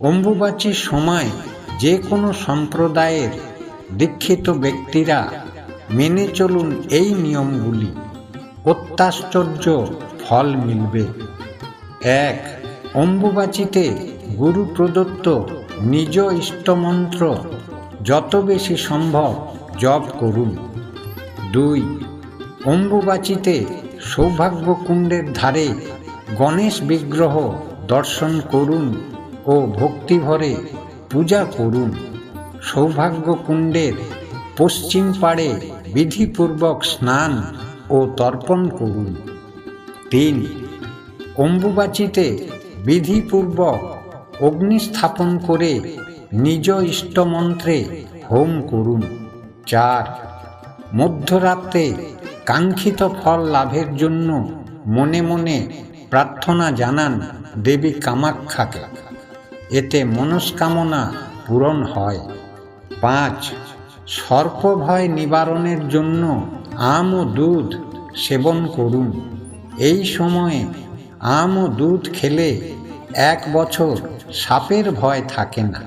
অম্বুবাচীর সময় যে কোনো সম্প্রদায়ের দীক্ষিত ব্যক্তিরা মেনে চলুন এই নিয়মগুলি। অত্যাশ্চর্য ফল মিলবে। এক, অম্বুবাচীতে গুরু প্রদত্ত নিজ ইষ্টমন্ত্র যত বেশি সম্ভব জপ করুন। দুই, অম্বুবাচীতে সৌভাগ্যকুণ্ডের ধারে গণেশ বিগ্রহ দর্শন করুন। ও ভক্তিভরে পূজা করুন। সৌভাগ্যকুণ্ডের পশ্চিম পাড়ে বিধিপূর্বক স্নান ও তর্পণ করুন। তিন, অম্বুবাচীতে বিধিপূর্বক অগ্নি স্থাপন করে নিজ ইষ্টমন্ত্রে হোম করুন। চার মধ্যরাত্রে কাঙ্ক্ষিত ফল লাভের জন্য মনে মনে প্রার্থনা জানান দেবী কামাখ্যাকে এতে মনস্কামনা পূরণ হয়। পাঁচ, সর্পভয় নিবারণের জন্য আম ও দুধ সেবন করুন। এই সময়ে আম ও দুধ খেলে এক বছর সাপের ভয় থাকে না।